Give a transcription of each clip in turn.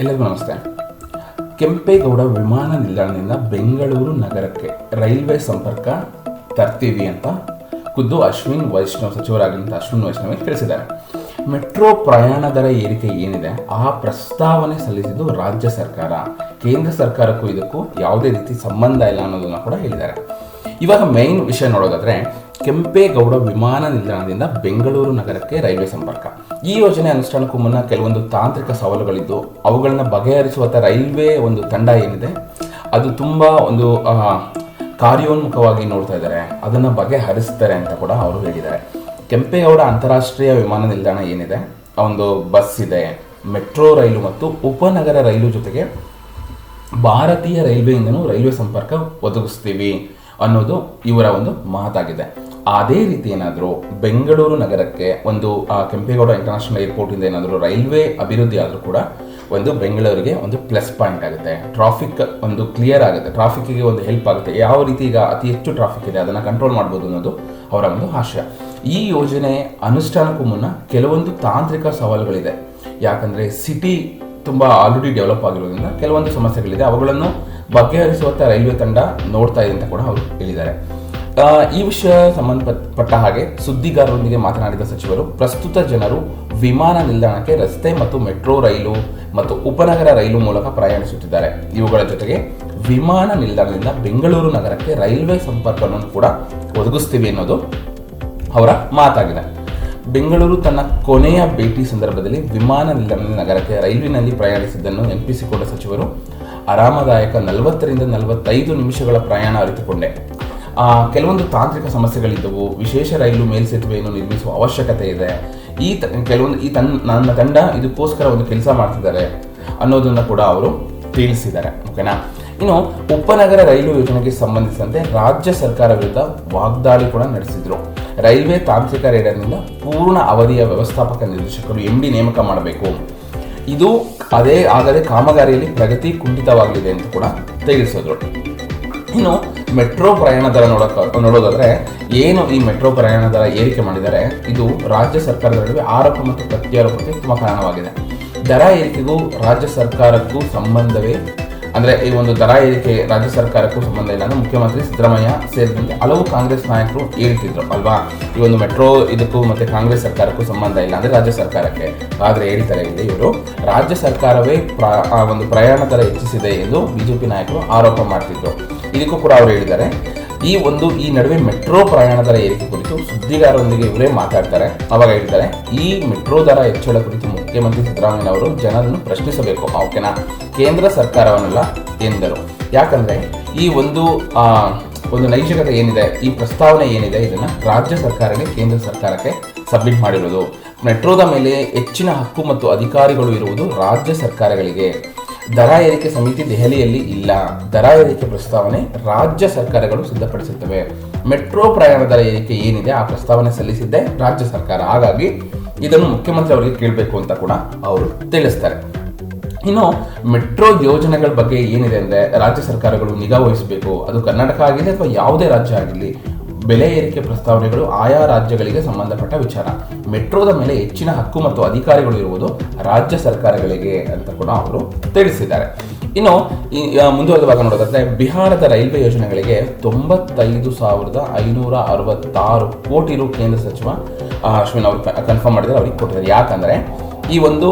ಎಲ್ಲರಿಗೂ ನಮಸ್ತೆ. ಕೆಂಪೇಗೌಡ ವಿಮಾನ ನಿಲ್ದಾಣದಿಂದ ಬೆಂಗಳೂರು ನಗರಕ್ಕೆ ರೈಲ್ವೆ ಸಂಪರ್ಕ ತರ್ತೀವಿ ಅಂತ ಖುದ್ದು ಅಶ್ವಿನ್ ವೈಷ್ಣವ್ ಸಚಿವರಾಗಿದ್ದಂಥ ಅಶ್ವಿನ್ ವೈಷ್ಣವ್ ತಿಳಿಸಿದ್ದಾರೆ. ಮೆಟ್ರೋ ಪ್ರಯಾಣ ದರ ಏರಿಕೆ ಏನಿದೆ ಆ ಪ್ರಸ್ತಾವನೆ ಸಲ್ಲಿಸಿದ್ದು ರಾಜ್ಯ ಸರ್ಕಾರ. ಕೇಂದ್ರ ಸರ್ಕಾರಕ್ಕೂ ಇದಕ್ಕೂ ಯಾವುದೇ ರೀತಿ ಸಂಬಂಧ ಇಲ್ಲ ಅನ್ನೋದನ್ನು ಕೂಡ ಹೇಳಿದ್ದಾರೆ. ಇವಾಗ ಮೇನ್ ವಿಷಯ ನೋಡೋದಾದ್ರೆ ಕೆಂಪೇಗೌಡ ವಿಮಾನ ನಿಲ್ದಾಣದಿಂದ ಬೆಂಗಳೂರು ನಗರಕ್ಕೆ ರೈಲ್ವೆ ಸಂಪರ್ಕ. ಈ ಯೋಜನೆ ಅನುಷ್ಠಾನಕ್ಕೂ ಮುನ್ನ ಕೆಲವೊಂದು ತಾಂತ್ರಿಕ ಸವಾಲುಗಳಿದ್ದು, ಅವುಗಳನ್ನ ಬಗೆಹರಿಸುವತ್ತ ರೈಲ್ವೆ ಒಂದು ತಂಡ ಏನಿದೆ, ಅದು ತುಂಬ ಒಂದು ಕಾರ್ಯೋನ್ಮುಖವಾಗಿ ನೋಡ್ತಾ ಇದ್ದಾರೆ. ಅದನ್ನು ಬಗೆಹರಿಸ್ತಾರೆ ಅಂತ ಕೂಡ ಅವರು ಹೇಳಿದ್ದಾರೆ. ಕೆಂಪೇಗೌಡ ಅಂತಾರಾಷ್ಟ್ರೀಯ ವಿಮಾನ ನಿಲ್ದಾಣ ಏನಿದೆ ಒಂದು ಬಸ್ ಇದೆ, ಮೆಟ್ರೋ ರೈಲು ಮತ್ತು ಉಪನಗರ ರೈಲು ಜೊತೆಗೆ ಭಾರತೀಯ ರೈಲ್ವೆಯಿಂದನೂ ರೈಲ್ವೆ ಸಂಪರ್ಕ ಒದಗಿಸ್ತೀವಿ ಅನ್ನೋದು ಇವರ ಒಂದು ಮಾತಾಗಿದೆ. ಅದೇ ರೀತಿ ಏನಾದರೂ ಬೆಂಗಳೂರು ನಗರಕ್ಕೆ ಒಂದು ಕೆಂಪೇಗೌಡ ಇಂಟರ್ನ್ಯಾಷನಲ್ ಏರ್ಪೋರ್ಟಿಂದ ಏನಾದರೂ ರೈಲ್ವೆ ಅಭಿವೃದ್ಧಿ ಆದರೂ ಕೂಡ ಒಂದು ಬೆಂಗಳೂರಿಗೆ ಒಂದು ಪ್ಲಸ್ ಪಾಯಿಂಟ್ ಆಗುತ್ತೆ. ಟ್ರಾಫಿಕ್ ಒಂದು ಕ್ಲಿಯರ್ ಆಗುತ್ತೆ. ಟ್ರಾಫಿಕ್ಕಿಗೆ ಒಂದು ಹೆಲ್ಪ್ ಆಗುತ್ತೆ. ಯಾವ ರೀತಿ ಈಗ ಅತಿ ಹೆಚ್ಚು ಟ್ರಾಫಿಕ್ ಇದೆ, ಅದನ್ನು ಕಂಟ್ರೋಲ್ ಮಾಡ್ಬೋದು ಅನ್ನೋದು ಅವರ ಒಂದು ಆಶಯ. ಈ ಯೋಜನೆ ಅನುಷ್ಠಾನಕ್ಕೂ ಮುನ್ನ ಕೆಲವೊಂದು ತಾಂತ್ರಿಕ ಸವಾಲುಗಳಿದೆ. ಯಾಕಂದರೆ ಸಿಟಿ ತುಂಬ ಆಲ್ರೆಡಿ ಡೆವಲಪ್ ಆಗಿರೋದ್ರಿಂದ ಕೆಲವೊಂದು ಸಮಸ್ಯೆಗಳಿದೆ. ಅವುಗಳನ್ನು ಬಗೆಹರಿಸುವತ್ತ ರೈಲ್ವೆ ತಂಡ ನೋಡ್ತಾ ಇದೆ ಅಂತ ಕೂಡ ಅವರು ಹೇಳಿದ್ದಾರೆ. ಈ ವಿಷಯ ಸಂಬಂಧಪಟ್ಟ ಹಾಗೆ ಸುದ್ದಿಗಾರರೊಂದಿಗೆ ಮಾತನಾಡಿದ ಸಚಿವರು, ಪ್ರಸ್ತುತ ಜನರು ವಿಮಾನ ನಿಲ್ದಾಣಕ್ಕೆ ರಸ್ತೆ ಮತ್ತು ಮೆಟ್ರೋ ರೈಲು ಮತ್ತು ಉಪನಗರ ರೈಲು ಮೂಲಕ ಪ್ರಯಾಣಿಸುತ್ತಿದ್ದಾರೆ. ಇವುಗಳ ಜೊತೆಗೆ ವಿಮಾನ ನಿಲ್ದಾಣದಿಂದ ಬೆಂಗಳೂರು ನಗರಕ್ಕೆ ರೈಲ್ವೆ ಸಂಪರ್ಕವನ್ನು ಕೂಡ ಒದಗಿಸ್ತೀವಿ ಅನ್ನೋದು ಅವರ ಮಾತಾಗಿದೆ. ಬೆಂಗಳೂರು ತನ್ನ ಕೊನೆಯ ಭೇಟಿ ಸಂದರ್ಭದಲ್ಲಿ ವಿಮಾನ ನಿಲ್ದಾಣದ ನಗರಕ್ಕೆ ರೈಲಿನಲ್ಲಿ ಪ್ರಯಾಣಿಸಿದ್ದನ್ನು ನೆನಪಿಸಿಕೊಂಡ ಸಚಿವರು ಆರಾಮದಾಯಕ ನಲವತ್ತರಿಂದ ನಲವತ್ತೈದು ನಿಮಿಷಗಳ ಪ್ರಯಾಣ ಅರಿತುಕೊಂಡೆ. ಕೆಲವೊಂದು ತಾಂತ್ರಿಕ ಸಮಸ್ಯೆಗಳಿದ್ದವು. ವಿಶೇಷ ರೈಲು ಮೇಲ್ಸೇತುವೆಯನ್ನು ನಿರ್ಮಿಸುವ ಅವಶ್ಯಕತೆ ಇದೆ. ಈ ಕೆಲವೊಂದು, ಈ ತನ್ನ ನನ್ನ ತಂಡ ಇದಕ್ಕೋಸ್ಕರ ಒಂದು ಕೆಲಸ ಮಾಡ್ತಿದ್ದಾರೆ ಅನ್ನೋದನ್ನು ಕೂಡ ಅವರು ತಿಳಿಸಿದ್ದಾರೆ. ಓಕೆನಾ? ಇನ್ನು ಉಪನಗರ ರೈಲು ಯೋಜನೆಗೆ ಸಂಬಂಧಿಸಿದಂತೆ ರಾಜ್ಯ ಸರ್ಕಾರ ವಿರುದ್ಧ ವಾಗ್ದಾಳಿ ಕೂಡ ನಡೆಸಿದ್ರು. ರೈಲ್ವೆ ತಾಂತ್ರಿಕ ರೇಡರ್ನಿಂದ ಪೂರ್ಣ ಅವಧಿಯ ವ್ಯವಸ್ಥಾಪಕ ನಿರ್ದೇಶಕರು ಎಂ ಡಿ ನೇಮಕ ಮಾಡಬೇಕು. ಇದು ಅದೇ, ಆಗದೆ ಕಾಮಗಾರಿಯಲ್ಲಿ ಪ್ರಗತಿ ಕುಂಠಿತವಾಗಲಿದೆ ಅಂತ ಕೂಡ ತಿಳಿಸಿದ್ರು. ಇನ್ನು ಮೆಟ್ರೋ ಪ್ರಯಾಣ ದರ ನೋಡಕ, ನೋಡೋದಾದ್ರೆ ಏನು ಈ ಮೆಟ್ರೋ ಪ್ರಯಾಣ ದರ ಏರಿಕೆ ಮಾಡಿದ್ದಾರೆ, ಇದು ರಾಜ್ಯ ಸರ್ಕಾರದ ನಡುವೆ ಆರೋಪ ಮತ್ತು ಪ್ರತ್ಯಾರೋಪಕ್ಕೆ ತುಂಬ ಕಾರಣವಾಗಿದೆ. ದರ ಏರಿಕೆಗೂ ರಾಜ್ಯ ಸರ್ಕಾರಕ್ಕೂ ಸಂಬಂಧವೇ ಅಂದ್ರೆ ಈ ಒಂದು ದರ ಏರಿಕೆ ರಾಜ್ಯ ಸರ್ಕಾರಕ್ಕೂ ಸಂಬಂಧ ಇಲ್ಲ. ಅಂದ್ರೆ ಮುಖ್ಯಮಂತ್ರಿ ಸಿದ್ದರಾಮಯ್ಯ ಸೇರಿದಂತೆ ಹಲವು ಕಾಂಗ್ರೆಸ್ ನಾಯಕರು ಹೇಳ್ತಿದ್ರು ಅಲ್ವಾ? ಈ ಒಂದು ಮೆಟ್ರೋ ಇದಕ್ಕೂ ಮತ್ತೆ ಕಾಂಗ್ರೆಸ್ ಸರ್ಕಾರಕ್ಕೂ ಸಂಬಂಧ ಇಲ್ಲ ಅಂದ್ರೆ ರಾಜ್ಯ ಸರ್ಕಾರಕ್ಕೆ. ಆದರೆ ಹೇಳ್ತಾರೆ ಇಲ್ಲಿ ಇವರು. ರಾಜ್ಯ ಸರ್ಕಾರವೇ ಆ ಒಂದು ಪ್ರಯಾಣ ದರ ಹೆಚ್ಚಿಸಿದೆ ಎಂದು ಬಿಜೆಪಿ ನಾಯಕರು ಆರೋಪ ಮಾಡ್ತಿದ್ರು. ಇದಕ್ಕೂ ಕೂಡ ಅವರು ಹೇಳಿದ್ದಾರೆ. ಈ ಒಂದು, ಈ ನಡುವೆ ಮೆಟ್ರೋ ಪ್ರಯಾಣ ದರ ಏರಿಕೆ ಕುರಿತು ಸುದ್ದಿಗಾರರೊಂದಿಗೆ ಇವರೇ ಮಾತಾಡ್ತಾರೆ. ಅವಾಗ ಹೇಳ್ತಾರೆ ಈ ಮೆಟ್ರೋ ದರ ಹೆಚ್ಚಳ ಕುರಿತು ಮುಖ್ಯಮಂತ್ರಿ ಸಿದ್ದರಾಮಯ್ಯ ಅವರು ಜನರನ್ನು ಪ್ರಶ್ನಿಸಬೇಕು, ಓಕೆನಾ? ಕೇಂದ್ರ ಸರ್ಕಾರವನ್ನಲ್ಲ ಎಂದರು. ಯಾಕಂದ್ರೆ ಈ ಒಂದು ಒಂದು ನೈಜಕತೆ ಏನಿದೆ, ಈ ಪ್ರಸ್ತಾವನೆ ಏನಿದೆ, ಇದನ್ನ ರಾಜ್ಯ ಸರ್ಕಾರಕ್ಕೆ ಕೇಂದ್ರ ಸರ್ಕಾರಕ್ಕೆ ಸಬ್ಮಿಟ್ ಮಾಡಿರೋದು. ಮೆಟ್ರೋದ ಮೇಲೆ ಹೆಚ್ಚಿನ ಹಕ್ಕು ಮತ್ತು ಅಧಿಕಾರಿಗಳು ಇರುವುದು ರಾಜ್ಯ ಸರ್ಕಾರಗಳಿಗೆ. ದರ ಏರಿಕೆ ಸಮಿತಿ ದೆಹಲಿಯಲ್ಲಿ ಇಲ್ಲ. ದರ ಏರಿಕೆ ಪ್ರಸ್ತಾವನೆ ರಾಜ್ಯ ಸರ್ಕಾರಗಳು ಸಿದ್ಧಪಡಿಸುತ್ತವೆ. ಮೆಟ್ರೋ ಪ್ರಯಾಣ ದರ ಏರಿಕೆ ಏನಿದೆ ಆ ಪ್ರಸ್ತಾವನೆ ಸಲ್ಲಿಸಿದ್ದೆ ರಾಜ್ಯ ಸರ್ಕಾರ. ಹಾಗಾಗಿ ಇದನ್ನು ಮುಖ್ಯಮಂತ್ರಿ ಅವರಿಗೆ ಕೇಳಬೇಕು ಅಂತ ಕೂಡ ಅವರು ತಿಳಿಸ್ತಾರೆ. ಇನ್ನು ಮೆಟ್ರೋ ಯೋಜನೆಗಳ ಬಗ್ಗೆ ಏನಿದೆ ಅಂದರೆ ರಾಜ್ಯ ಸರ್ಕಾರಗಳು ನಿಗಾ ವಹಿಸಬೇಕು. ಅದು ಕರ್ನಾಟಕ ಆಗಿರಲಿ ಅಥವಾ ಯಾವುದೇ ರಾಜ್ಯ ಆಗಿರಲಿ. ಬೆಲೆ ಏರಿಕೆ ಪ್ರಸ್ತಾವನೆಗಳು ಆಯಾ ರಾಜ್ಯಗಳಿಗೆ ಸಂಬಂಧಪಟ್ಟ ವಿಚಾರ. ಮೆಟ್ರೋದ ಮೇಲೆ ಹೆಚ್ಚಿನ ಹಕ್ಕು ಮತ್ತು ಅಧಿಕಾರಿಗಳು ಇರುವುದು ರಾಜ್ಯ ಸರ್ಕಾರಗಳಿಗೆ ಅಂತ ಕೂಡ ಅವರು ತಿಳಿಸಿದ್ದಾರೆ. ಇನ್ನು ಮುಂದುವರೆದ ಭಾಗ ನೋಡೋದಾದ್ರೆ ಬಿಹಾರದ ರೈಲ್ವೆ ಯೋಜನೆಗಳಿಗೆ ತೊಂಬತ್ತೈದು ಸಾವಿರದ ಐನೂರ ಅರವತ್ತಾರು ಕೋಟಿ ರು ಕೇಂದ್ರ ಸಚಿವ ಅಶ್ವಿನ್ ಅವರು ಕನ್ಫರ್ಮ್ ಮಾಡಿದ್ದಾರೆ, ಅವರಿಗೆ ಕೊಟ್ಟಿದ್ದಾರೆ. ಯಾಕಂದ್ರೆ ಈ ಒಂದು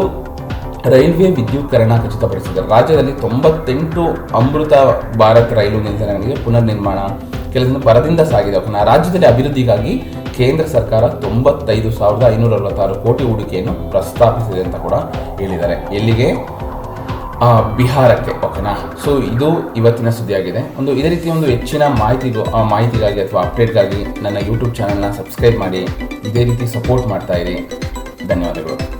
ರೈಲ್ವೆ ವಿದ್ಯುತ್ಕರಣ ಖಚಿತಪಡಿಸಿದ್ದಾರೆ. ರಾಜ್ಯದಲ್ಲಿ ತೊಂಬತ್ತೆಂಟು ಅಮೃತ ಭಾರತ್ ರೈಲು ನಿಲ್ದಾಣಗಳಿಗೆ ಪುನರ್ ನಿರ್ಮಾಣ ಕೆಲಸ ಬರದಿಂದ ಸಾಗಿದೆ. ಅವನ ರಾಜ್ಯದಲ್ಲಿ ಅಭಿವೃದ್ಧಿಗಾಗಿ ಕೇಂದ್ರ ಸರ್ಕಾರ ತೊಂಬತ್ತೈದು ಸಾವಿರದ ಐನೂರ ಅರವತ್ತಾರು ಕೋಟಿ ಹೂಡಿಕೆಯನ್ನು ಪ್ರಸ್ತಾಪಿಸಿದೆ ಅಂತ ಕೂಡ ಹೇಳಿದ್ದಾರೆ. ಎಲ್ಲಿಗೆ? ಬಿಹಾರಕ್ಕೆ. ಓಕೆನಾ ಸೊ ಇದು ಇವತ್ತಿನ ಸುದ್ದಿಯಾಗಿದೆ. ಒಂದು ಇದೇ ರೀತಿ ಒಂದು ಹೆಚ್ಚಿನ ಮಾಹಿತಿಗೂ ಮಾಹಿತಿಗಾಗಿ ಅಥವಾ ಅಪ್ಡೇಟ್ಗಾಗಿ ನನ್ನ ಯೂಟ್ಯೂಬ್ ಚಾನಲ್ನ ಸಬ್ಸ್ಕ್ರೈಬ್ ಮಾಡಿ. ಇದೇ ರೀತಿ ಸಪೋರ್ಟ್ ಮಾಡ್ತಾ ಇರಿ. ಧನ್ಯವಾದಗಳು.